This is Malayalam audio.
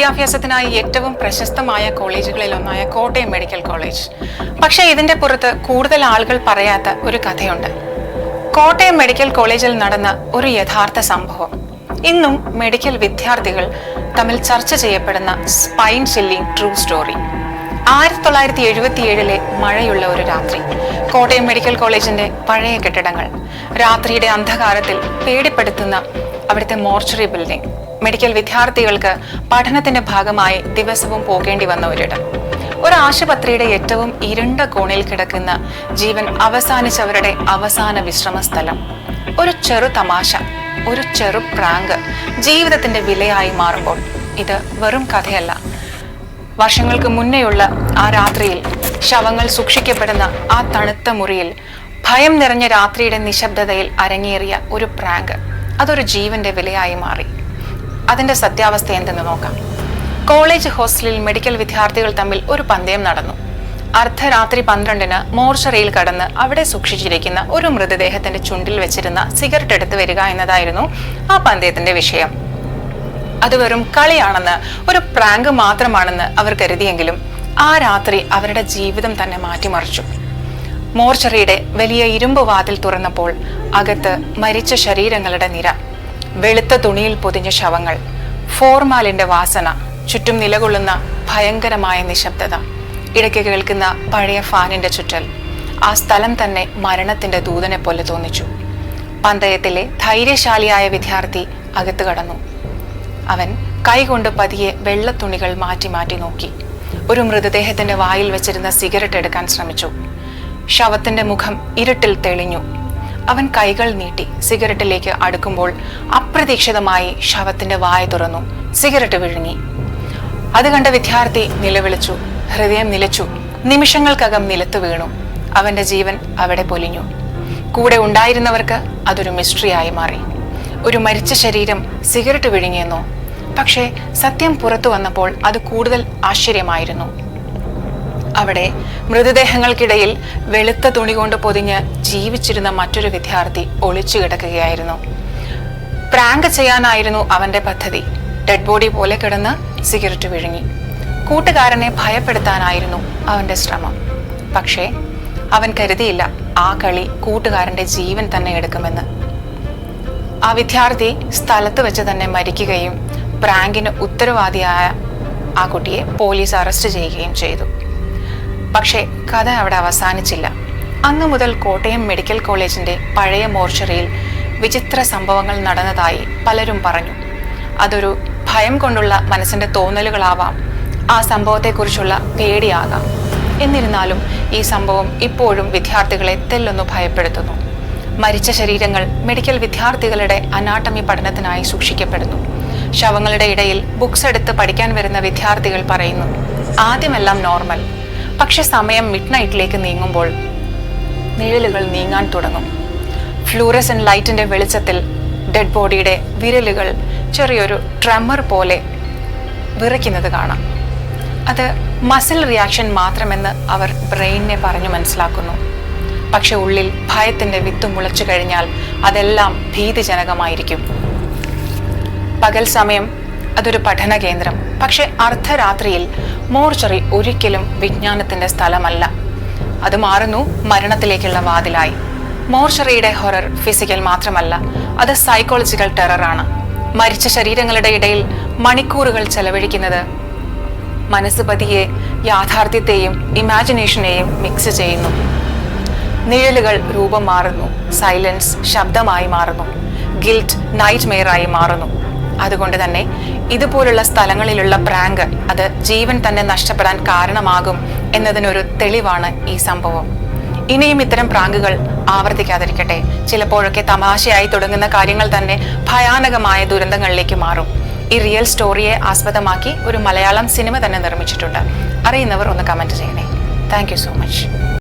വിദ്യാഭ്യാസത്തിനായി ഏറ്റവും പ്രശസ്തമായ കോളേജുകളിൽ ഒന്നായ കോട്ടയം മെഡിക്കൽ കോളേജ്. പക്ഷേ ഇതിന്റെ പുറത്ത് കൂടുതൽ ആളുകൾ പറയാത്ത ഒരു കഥയുണ്ട്. കോട്ടയം മെഡിക്കൽ കോളേജിൽ നടന്ന ഒരു യഥാർത്ഥ സംഭവം. ഇന്നും മെഡിക്കൽ വിദ്യാർത്ഥികൾ തമ്മിൽ ചർച്ച ചെയ്യപ്പെടുന്ന സ്പൈൻ ചില്ലിംഗ് ട്രൂ സ്റ്റോറി ആയിരത്തി തൊള്ളായിരത്തി എഴുപത്തിയേഴിലെ മഴയുള്ള ഒരു രാത്രി കോട്ടയം മെഡിക്കൽ കോളേജിന്റെ പഴയ കെട്ടിടങ്ങൾ രാത്രിയുടെ അന്ധകാരത്തിൽ പേടിപ്പെടുത്തുന്ന അവിടുത്തെ മോർച്ചറി ബിൽഡിംഗ് മെഡിക്കൽ വിദ്യാർത്ഥികൾക്ക് പഠനത്തിന്റെ ഭാഗമായി ദിവസവും പോകേണ്ടി വന്ന ഒരിടം. ഒരു ആശുപത്രിയുടെ ഏറ്റവും ഇരുണ്ട കോണിൽ കിടക്കുന്ന ജീവൻ അവസാനിച്ചവരുടെ അവസാന വിശ്രമ സ്ഥലം ഒരു ചെറു തമാശ ഒരു ചെറു പ്രാങ്ക് ജീവിതത്തിന്റെ വിലയായി മാറുമ്പോൾ ഇത് വെറും കഥയല്ല. വർഷങ്ങൾക്ക് മുന്നേയുള്ള ആ രാത്രിയിൽ ശവങ്ങൾ സൂക്ഷിക്കപ്പെടുന്ന ആ തണുത്ത മുറിയിൽ ഭയം നിറഞ്ഞ രാത്രിയുടെ നിശബ്ദതയിൽ അരങ്ങേറിയ ഒരു പ്രാങ്ക്. അതൊരു ജീവന്റെ വിലയായി മാറി. അതിന്റെ സത്യാവസ്ഥ എന്തെന്ന് നോക്കാം. കോളേജ് ഹോസ്റ്റലിൽ മെഡിക്കൽ വിദ്യാർത്ഥികൾ തമ്മിൽ ഒരു പന്തയം നടന്നു. അർദ്ധരാത്രി പന്ത്രണ്ടിന് മോർച്ചറിയിൽ കടന്ന് അവിടെ സൂക്ഷിച്ചിരിക്കുന്ന ഒരു മൃതദേഹത്തിന്റെ ചുണ്ടിൽ വെച്ചിരുന്ന സിഗരറ്റ് എടുത്തു വരിക എന്നതായിരുന്നു ആ പന്തയത്തിന്റെ വിഷയം. അത് വെറും കളിയാണെന്ന് ഒരു പ്രാങ്ക് മാത്രമാണെന്ന് അവർ കരുതിയെങ്കിലും ആ രാത്രി അവരുടെ ജീവിതം തന്നെ മാറ്റിമറിച്ചു. മോർച്ചറിയുടെ വലിയ ഇരുമ്പ് വാതിൽ തുറന്നപ്പോൾ അകത്ത് മരിച്ച ശരീരങ്ങളുടെ നിര വെളുത്ത തുണിയിൽ പൊതിഞ്ഞ ശവങ്ങൾ ഫോർമാലിന്റെ വാസന ചുറ്റും നിലകൊള്ളുന്ന ഭയങ്കരമായ നിശബ്ദത ഇടയ്ക്ക് കേൾക്കുന്ന പഴയ ഫാനിന്റെ ചുറ്റൽ ആ സ്ഥലം തന്നെ മരണത്തിന്റെ ദൂതനെ പോലെ തോന്നിച്ചു. പന്തയത്തിലെ ധൈര്യശാലിയായ വിദ്യാർത്ഥി അകത്തു കടന്നു. അവൻ കൈകൊണ്ട് പതിയെ വെള്ള തുണികൾ മാറ്റി മാറ്റി നോക്കി. ഒരു മൃതദേഹത്തിന്റെ വായിൽ വെച്ചിരുന്ന സിഗരറ്റ് എടുക്കാൻ ശ്രമിച്ചു. ശവത്തിന്റെ മുഖം ഇരുട്ടിൽ തെളിഞ്ഞു. അവൻ കൈകൾ നീട്ടി സിഗരറ്റിലേക്ക് അടുക്കുമ്പോൾ അപ്രതീക്ഷിതമായി ശവത്തിന്റെ വായ തുറന്നു. സിഗരറ്റ് വിഴുങ്ങി. അത് കണ്ട വിദ്യാർത്ഥി നിലവിളിച്ചു. ഹൃദയം നിലച്ചു. നിമിഷങ്ങൾക്കകം നിലത്ത് വീണു. അവന്റെ ജീവൻ അവിടെ പൊലിഞ്ഞു. കൂടെ ഉണ്ടായിരുന്നവർക്ക് അതൊരു മിസ്റ്ററിയായി മാറി. ഒരു മരിച്ച ശരീരം സിഗരറ്റ് വിഴുങ്ങിയെന്നോ പക്ഷേ സത്യം പുറത്തു വന്നപ്പോൾ അത് കൂടുതൽ ആശ്ചര്യമായിരുന്നു. അവിടെ മൃതദേഹങ്ങൾക്കിടയിൽ വെളുത്ത തുണി കൊണ്ട് പൊതിഞ്ഞ് ജീവിച്ചിരുന്ന മറ്റൊരു വിദ്യാർത്ഥി ഒളിച്ചു കിടക്കുകയായിരുന്നു. പ്രാങ്ക് ചെയ്യാനായിരുന്നു അവന്റെ പദ്ധതി. ഡെഡ് ബോഡി പോലെ കിടന്ന് സിഗരറ്റ് വിഴുങ്ങി. കൂട്ടുകാരനെ ഭയപ്പെടുത്താനായിരുന്നു അവന്റെ ശ്രമം. പക്ഷേ അവൻ കരുതിയില്ല ആ കളി കൂട്ടുകാരന്റെ ജീവൻ തന്നെ എടുക്കുമെന്ന്. ആ വിദ്യാർത്ഥി സ്ഥലത്ത് വെച്ച് തന്നെ മരിക്കുകയും പ്രാങ്കിന് ഉത്തരവാദിയായ ആ കുട്ടിയെ പോലീസ് അറസ്റ്റ് ചെയ്യുകയും ചെയ്തു. പക്ഷേ കഥ അവിടെ അവസാനിച്ചില്ല. അന്നു മുതൽ കോട്ടയം മെഡിക്കൽ കോളേജിന്റെ പഴയ മോർച്ചറിയിൽ വിചിത്ര സംഭവങ്ങൾ നടന്നതായി പലരും പറഞ്ഞു. അതൊരു ഭയം കൊണ്ടുള്ള മനസ്സിന്റെ തോന്നലുകളാവാം. ആ സംഭവത്തെക്കുറിച്ചുള്ള പേടിയാകാം. എന്നിരുന്നാലും ഈ സംഭവം ഇപ്പോഴും വിദ്യാർത്ഥികളെ തെല്ലൊന്നു ഭയപ്പെടുത്തുന്നു. മരിച്ച ശരീരങ്ങൾ മെഡിക്കൽ വിദ്യാർത്ഥികളുടെ അനാട്ടമി പഠനത്തിനായി സൂക്ഷിക്കപ്പെടുന്നു. ശവങ്ങളുടെ ഇടയിൽ ബുക്സ് എടുത്ത് പഠിക്കാൻ വരുന്ന വിദ്യാർത്ഥികൾ പറയുന്നു ആദ്യമെല്ലാം നോർമൽ. പക്ഷെ സമയം മിഡ് നൈറ്റിലേക്ക് നീങ്ങുമ്പോൾ നിഴലുകൾ നീങ്ങാൻ തുടങ്ങും. ഫ്ലൂറസൻ ലൈറ്റിന്റെ വെളിച്ചത്തിൽ ഡെഡ് ബോഡിയുടെ വിരലുകൾ ചെറിയൊരു ട്രമ്മർ പോലെ വിറയ്ക്കുന്നത് കാണാം. അത് മസിൽ റിയാക്ഷൻ മാത്രമെന്ന് അവർ ബ്രെയിനിനെ പറഞ്ഞു മനസ്സിലാക്കുന്നു. പക്ഷെ ഉള്ളിൽ ഭയത്തിന്റെ വിത്ത് മുളച്ചു കഴിഞ്ഞാൽ അതെല്ലാം ഭീതിജനകമായിരിക്കും. പകൽ സമയം അതൊരു പഠന കേന്ദ്രം. പക്ഷെ അർദ്ധരാത്രിയിൽ മോർച്ചറി ഒരിക്കലും വിജ്ഞാനത്തിന്റെ സ്ഥലമല്ല. അത് മാറുന്നു മരണത്തിലേക്കുള്ള വാതിലായി. മോർച്ചറിയുടെ ഹൊറർ ഫിസിക്കൽ മാത്രമല്ല അത് സൈക്കോളജിക്കൽ ടെററാണ്. മരിച്ച ശരീരങ്ങളുടെ ഇടയിൽ മണിക്കൂറുകൾ ചെലവഴിക്കുന്നത് മനസ്സ് പതിയെ യാഥാർത്ഥ്യത്തെയും ഇമാജിനേഷനെയും മിക്സ് ചെയ്യുന്നു. നിഴലുകൾ രൂപം മാറുന്നു സൈലൻസ് ശബ്ദമായി മാറുന്നു ഗിൽറ്റ് നൈറ്റ് മെയറായി മാറുന്നു. അതുകൊണ്ട് തന്നെ ഇതുപോലുള്ള സ്ഥലങ്ങളിലുള്ള പ്രാങ്ക് അത് ജീവൻ തന്നെ നഷ്ടപ്പെടാൻ കാരണമാകും എന്നതിനൊരു തെളിവാണ് ഈ സംഭവം. ഇനിയും ഇത്തരം പ്രാങ്കുകൾ ആവർത്തിക്കാതിരിക്കട്ടെ. ചിലപ്പോഴൊക്കെ തമാശയായി തുടങ്ങുന്ന കാര്യങ്ങൾ തന്നെ ഭയാനകമായ ദുരന്തങ്ങളിലേക്ക് മാറും. ഈ റിയൽ സ്റ്റോറിയെ ആസ്പദമാക്കി ഒരു മലയാളം സിനിമ തന്നെ നിർമ്മിച്ചിട്ടുണ്ട്. അറിയുന്നവർ ഒന്ന് കമന്റ് ചെയ്യണേ. Thank so much.